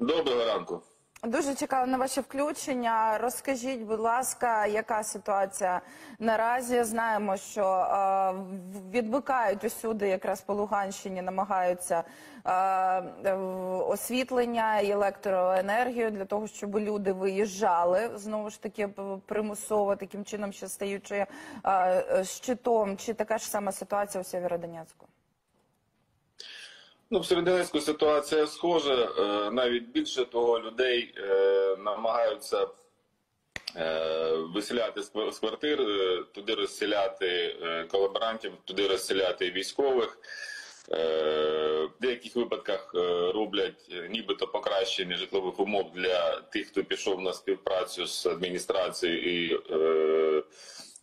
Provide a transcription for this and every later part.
Доброго ранку. Дуже чекаю на ваше включення. Розкажіть, будь ласка, яка ситуація наразі? Знаємо, що е, в- відмикають усюди, якраз по Луганщині, намагаються е, освітлення і електроенергію для того, щоб люди виїжджали знову ж таки примусово, таким чином, ще стаючи е, е, щитом. Чи така ж сама ситуація у Сєвєродонецьку? Ну, в Серединецьку ситуація схожа. Е, Навіть більше того, людей е, намагаються е, виселяти з квартир, туди розселяти колаборантів, туди розселяти військових. В деяких випадках роблять нібито покращення житлових умов для тих, хто пішов на співпрацю з адміністрацією і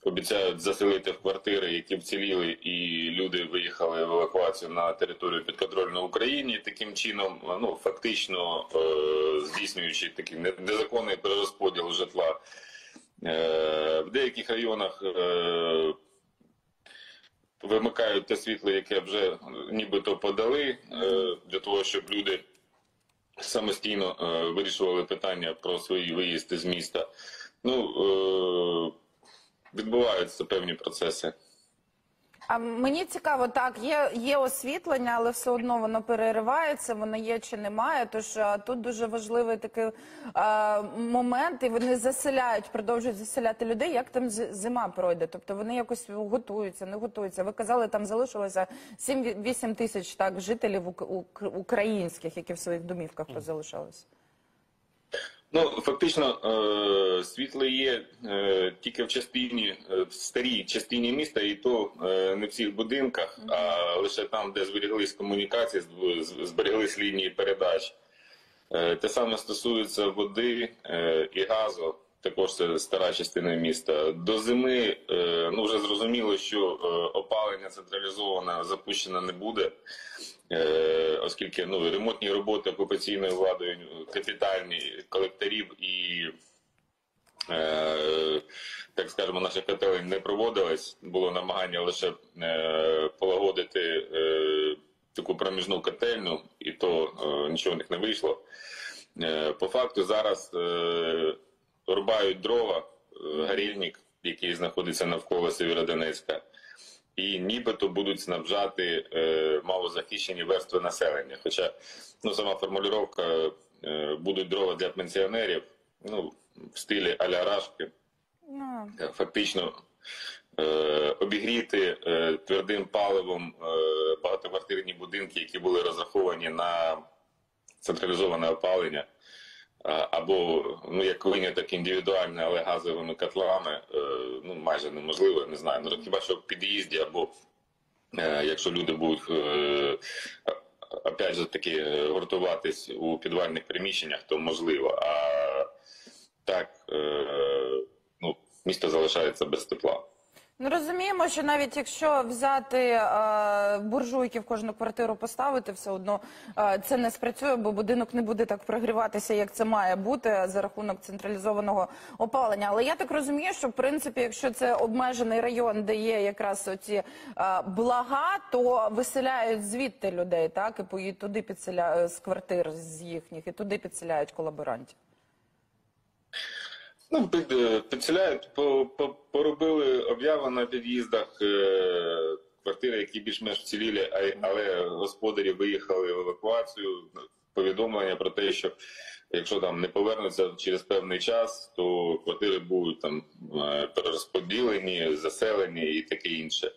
обіцяють заселити в квартири, які вціліли, і люди виїхали в евакуацію на територію підконтрольної Україні. Таким чином, ну фактично е, здійснюючи такий незаконний перерозподіл житла. Е, В деяких районах е, вимикають те світло, яке вже нібито подали, для того, щоб люди самостійно вирішували питання про свої виїзди з міста. Ну, відбуваються певні процеси. А мені цікаво, так є, є освітлення, але все одно воно переривається, воно є чи немає. Тож тут дуже важливий такий а, момент, і вони заселяють, продовжують заселяти людей. Як там з- зима пройде? Тобто вони якось готуються, не готуються. Ви казали, там залишилося 7-8 тисяч так жителів ук- ук- українських, які в своїх домівках позалишалися. Ну, фактично, е, світло є е, тільки в частині, е, в старій частині міста, і то не в всіх будинках, а лише там, де зберіглись комунікації, зберіглись лінії передач. Те саме стосується води і газу, також це стара частина міста. До зими ну вже зрозуміло, що опалення централізоване запущено не буде, оскільки ну, ремонтні роботи окупаційною владою капітальні колекторів і. Е, так скажемо, наших котелень не проводилось. Було намагання лише е, полагодити е, таку проміжну котельну, і то нічого в них не вийшло. По факту зараз рубають дрова, горільник, який знаходиться навколо Сєвєродонецька, і нібито будуть снабжати е, малозахищені верстви населення. Хоча ну, сама формулювання е, будуть дрова для пенсіонерів, ну, в стилі аля Рашки. Ну, Е, фактично е, обігріти е, твердим паливом е, багатоквартирні будинки, які були розраховані на централізоване опалення, або ну як виняток індивідуальне, але газовими котлами, е, ну майже неможливо, не знаю. Ну хіба що в під'їзді, або е, якщо люди будуть. Е, Опять же таки гуртуватись у підвальних приміщеннях, то можливо. А так, ну, місто залишається без тепла. Ну розуміємо, що навіть якщо взяти е, буржуйки в кожну квартиру поставити, все одно е, це не спрацює, бо будинок не буде так прогріватися, як це має бути за рахунок централізованого опалення. Але я так розумію, що в принципі, якщо це обмежений район, де є якраз оці е, блага, то виселяють звідти людей, так і туди підселяють з квартир з їхніх, і туди підселяють колаборантів. Ну, е, підселяють, по, по, поробили обяви на під'їздах, е, квартири, які більш-менш вціліли, але господарі виїхали в евакуацію. Повідомлення про те, що якщо там не повернуться через певний час, то квартири будуть там е, перерозподілені, заселені і таке інше.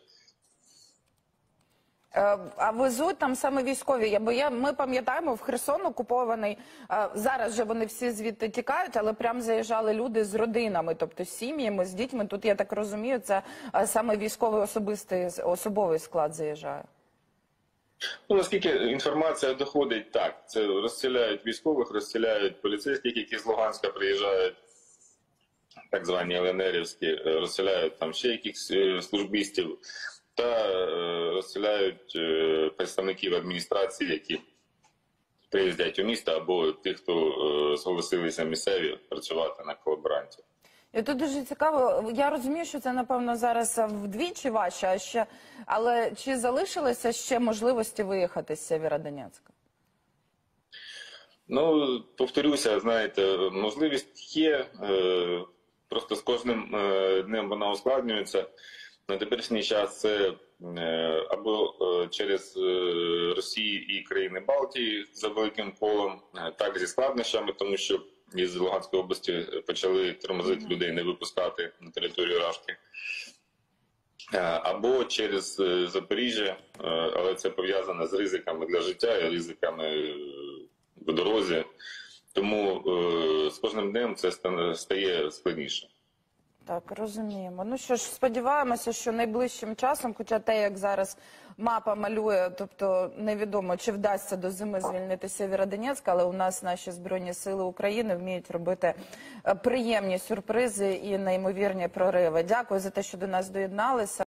Е, А везуть там саме військові. Бо я ми пам'ятаємо в Херсон окупований. е, Зараз же вони всі звідти тікають, але прям заїжджали люди з родинами, тобто з сім'ями, з дітьми. Тут я так розумію, це е, саме військовий особистий особовий склад заїжджає. Ну, наскільки інформація доходить, так. Це розстріляють військових, розстріляють поліцейських, які з Луганська приїжджають, так звані ЛНРівські, розстріляють там ще якихось службістів, та е, розстріляють е, представників адміністрації, які приїздять у місто, або тих, хто е, зголосилися місцеві працювати на колаборантів. І тут дуже цікаво. Я розумію, що це напевно зараз вдвічі важче, а ще але чи залишилися ще можливості виїхати з Сєвєродонецька? Ну, повторюся, знаєте, можливість є. Просто з кожним днем вона ускладнюється. На теперішній час це е, або е, через е, Росію і країни Балтії за великим колом, так зі складнощами, тому що із Луганської області почали тормозити людей, не випускати на територію Рашки. Або через Запоріжжя, але це пов'язано з ризиками для життя і ризиками в дорозі. Тому з кожним днем це стає складніше. Так, розуміємо. Ну що ж, сподіваємося, що найближчим часом, хоча те, як зараз мапа малює, тобто невідомо, чи вдасться до зими звільнити Сєвєродонецьк, але у нас наші збройні сили України вміють робити е, приємні сюрпризи і неймовірні прориви. Дякую за те, що до нас доєдналися.